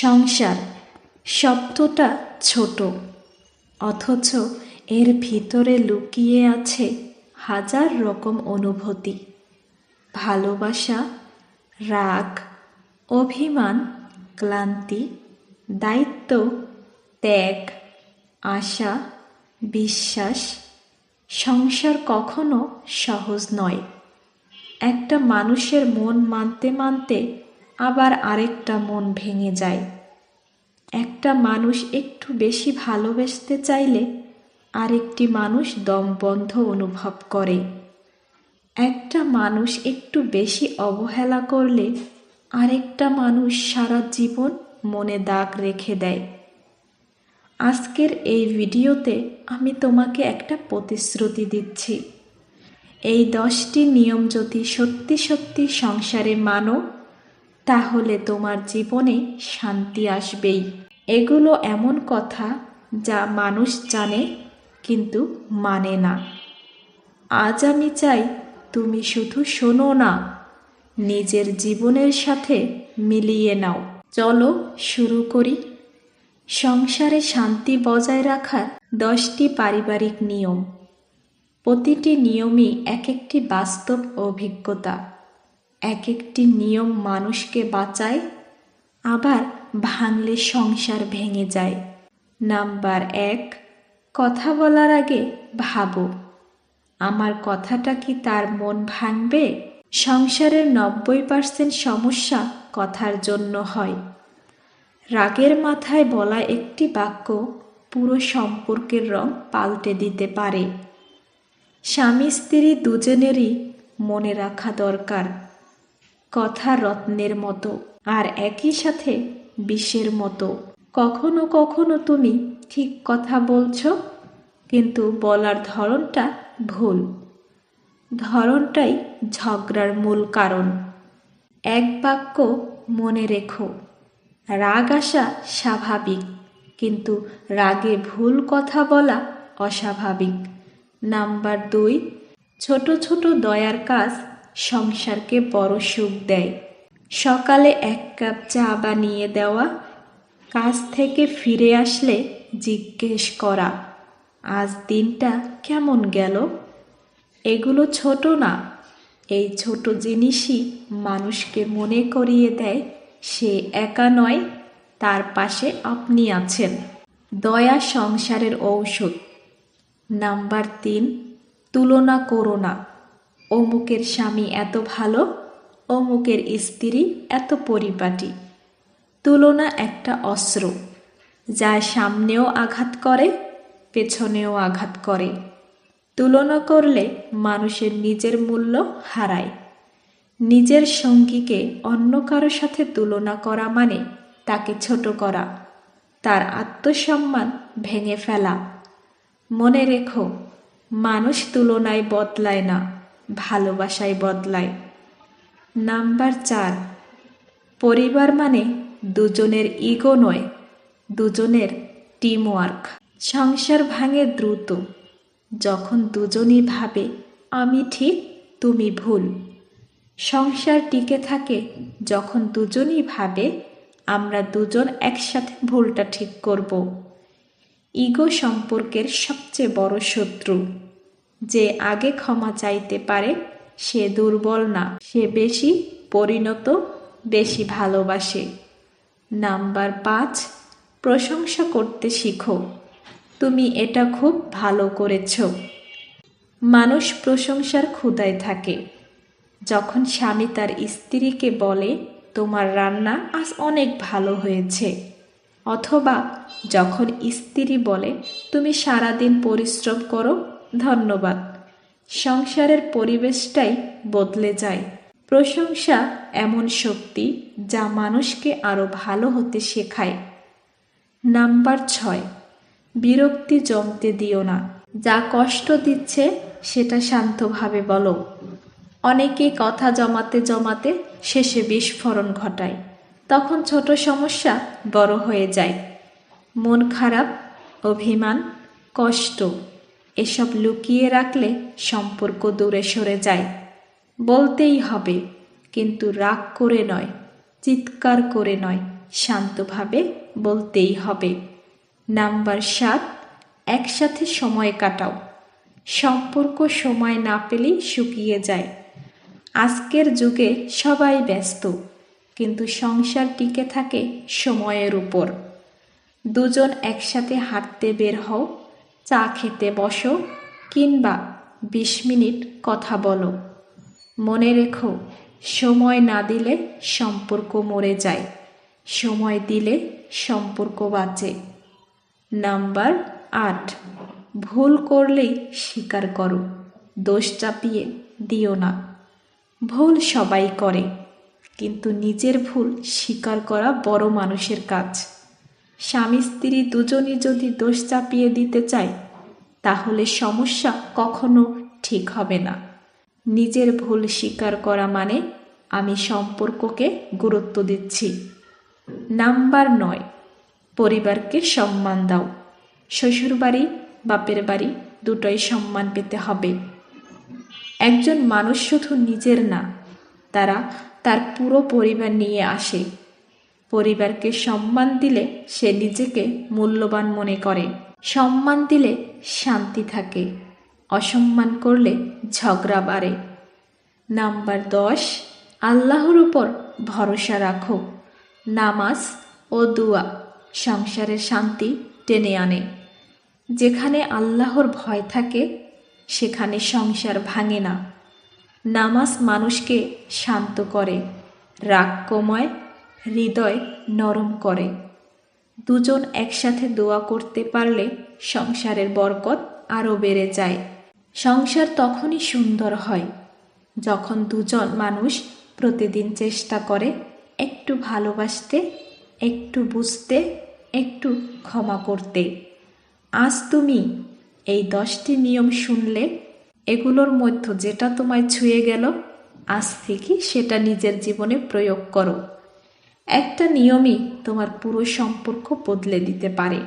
সংসার শব্দটা ছোট, অথচ এর ভিতরে লুকিয়ে আছে হাজার রকম অনুভূতি। ভালোবাসা, রাগ, অভিমান, ক্লান্তি, দায়িত্ব, ত্যাগ, আশা, বিশ্বাস। সংসার কখনো সহজ নয়। একটা মানুষের মন মানতে মানতে আবার আরেকটা মন ভেঙে যায়। একটা মানুষ একটু বেশি ভালোবাসতে চাইলে আরেকটি মানুষ দমবন্ধ অনুভব করে। একটা মানুষ একটু বেশি অবহেলা করলে আরেকটা মানুষ সারা জীবন মনে দাগ রেখে দেয়। আজকের এই ভিডিওতে আমি তোমাকে একটা প্রতিশ্রুতি দিচ্ছি। এই দশটি নিয়ম যদি সত্যি সত্যি সংসারে মানো তাহলে তোমার জীবনে শান্তি আসবেই। এগুলো এমন কথা যা মানুষ জানে কিন্তু মানে না। আজ আমি চাই তুমি শুধু শোনো না, নিজের জীবনের সাথে মিলিয়ে নাও। চলো শুরু করি। সংসারে শান্তি বজায় রাখার দশটি পারিবারিক নিয়ম। প্রতিটি নিয়মই এক একটি বাস্তব অভিজ্ঞতা। এক একটি নিয়ম মানুষকে বাঁচায়, আবার ভাঙলে সংসার ভেঙে যায়। নাম্বার এক, কথা বলার আগে ভাবো, আমার কথাটা কি তার মন ভাঙবে? সংসারের নব্বই পার্সেন্ট সমস্যা কথার জন্য হয়। রাগের মাথায় বলা একটি বাক্য পুরো সম্পর্কের রং পাল্টে দিতে পারে। স্বামী স্ত্রী দুজনেরই মনে রাখা দরকার। কথা রত্নের মতো, আর একই সাথে বিষের মতো। কখনো কখনো তুমি ঠিক কথা বলছো, কিন্তু বলার ধরনটা ভুল। ধরনটাই ঝগড়ার মূল কারণ। এক বাক্য মনে রেখো, রাগ আসা স্বাভাবিক, কিন্তু রাগে ভুল কথা বলা অস্বাভাবিক। নাম্বার দুই, ছোট ছোট দয়ার কাজ সংসারকে বড় সুখ দেয়। সকালে এক কাপ চা বানিয়ে দেওয়া, কাজ থেকে ফিরে আসলে জিজ্ঞেস করা, আজ দিনটা কেমন গেল? এগুলো ছোট না। এই ছোট জিনিসই মানুষকে মনে করিয়ে দেয়, সে একা নয়, তার পাশে আপনি আছেন। দয়া সংসারের ঔষধ। নাম্বার তিন, তুলনা করো না। অমুকের স্বামী এত ভালো, অমুকের স্ত্রী এত পরিপাটি। তুলনা একটা অস্ত্র যা সামনেও আঘাত করে, পেছনেও আঘাত করে। তুলনা করলে মানুষের নিজের মূল্য হারায়। নিজের সঙ্গীকে অন্য কারও সাথে তুলনা করা মানে তাকে ছোট করা, তার আত্মসম্মান ভেঙে ফেলা। মনে রেখো, মানুষ তুলনায় বদলায় না। ভালোবাসায় বদলায়। নাম্বার চার, পরিবার মানে দুজনের ইগো নয়, দুজনের টিমওয়ার্ক সংসার ভাঙে দ্রুত, যখন দুজনই ভাবে, আমি ঠিক, তুমি ভুল। সংসার টিকে থাকে, যখন দুজনই ভাবে, আমরা দুজন একসাথে ভুলটা ঠিক করব। ইগো সম্পর্কের সবচেয়ে বড় শত্রু। যে আগে ক্ষমা চাইতে পারে, সে দুর্বল না। সে বেশি পরিণত, বেশি ভালোবাসে। নাম্বার পাঁচ, প্রশংসা করতে শিখো। তুমি এটা খুব ভালো করেছ। মানুষ প্রশংসার ক্ষুদায় থাকে। যখন স্বামী তার স্ত্রীকে বলে, তোমার রান্না আজ অনেক ভালো হয়েছে। অথবা যখন স্ত্রী বলে, তুমি সারাদিন পরিশ্রম করো ধন্যবাদ। সংসারের পরিবেশটাই বদলে যায়। প্রশংসা এমন শক্তি যা মানুষকে আরও ভালো হতে শেখায়। নাম্বার ছয়, বিরক্তি জমতে দিও না। যা কষ্ট দিচ্ছে, সেটা শান্তভাবে বলো। অনেকে কথা জমাতে জমাতে শেষে বিস্ফোরণ ঘটায়। তখন ছোট সমস্যা বড় হয়ে যায়। মন খারাপ, অভিমান, কষ্ট। এসব লুকিয়ে রাখলে সম্পর্ক দূরে সরে যায়। বলতেই হবে, কিন্তু রাগ করে নয়, চিৎকার করে নয়, শান্তভাবে বলতেই হবে। নাম্বার সাত, একসাথে সময় কাটাও। সম্পর্ক সময় না পেলেই শুকিয়ে যায়। আজকের যুগে সবাই ব্যস্ত, কিন্তু সংসার টিকে থাকে সময়ের উপর। দুজন একসাথে হাঁটতে বের হও চা খেতে বসো কিংবা বিশ মিনিট কথা বলো। মনে রেখো, সময় না দিলে সম্পর্ক মরে যায়। সময় দিলে সম্পর্ক বাঁচে নাম্বার আট, ভুল করলেই স্বীকার করো, দোষ চাপিয়ে দিও না। ভুল সবাই করে, কিন্তু নিজের ভুল স্বীকার করা বড় মানুষের কাজ। স্বামী স্ত্রী দুজনই যদি দোষ চাপিয়ে দিতে চায়, তাহলে সমস্যা কখনো ঠিক হবে না। নিজের ভুল স্বীকার করা মানে আমি সম্পর্ককে গুরুত্ব দিচ্ছি। নাম্বার নয়, পরিবারকে সম্মান দাও। শ্বশুরবাড়ি, বাপের বাড়ি দুটোই সম্মান পেতে হবে। একজন মানুষ শুধু নিজের না, তারা তার পুরো পরিবার নিয়ে আসে। পরিবারকে সম্মান দিলে সে নিজেকে মূল্যবান মনে করে। সম্মান দিলে শান্তি থাকে। অসম্মান করলে ঝগড়া বাড়ে। নাম্বার দশ, আল্লাহর উপর ভরসা রাখো। নামাজ ও দুয়া সংসারের শান্তি টেনে আনে। যেখানে আল্লাহর ভয় থাকে, সেখানে সংসার ভাঙে না। নামাজ মানুষকে শান্ত করে। রাগ কমায় হৃদয় নরম করে। দুজন একসাথে দোয়া করতে পারলে সংসারের বরকত আরও বেড়ে যায়। সংসার তখনই সুন্দর হয়, যখন দুজন মানুষ প্রতিদিন চেষ্টা করে একটু ভালোবাসতে, একটু বুঝতে, একটু ক্ষমা করতে। আজ তুমি এই দশটি নিয়ম শুনলে, এগুলোর মধ্য যেটা তোমায় ছুঁয়ে গেল, আজ থেকে সেটা নিজের জীবনে প্রয়োগ করো। একটা নিয়মই তোমার পুরো সম্পর্ক বদলে দিতে পারে।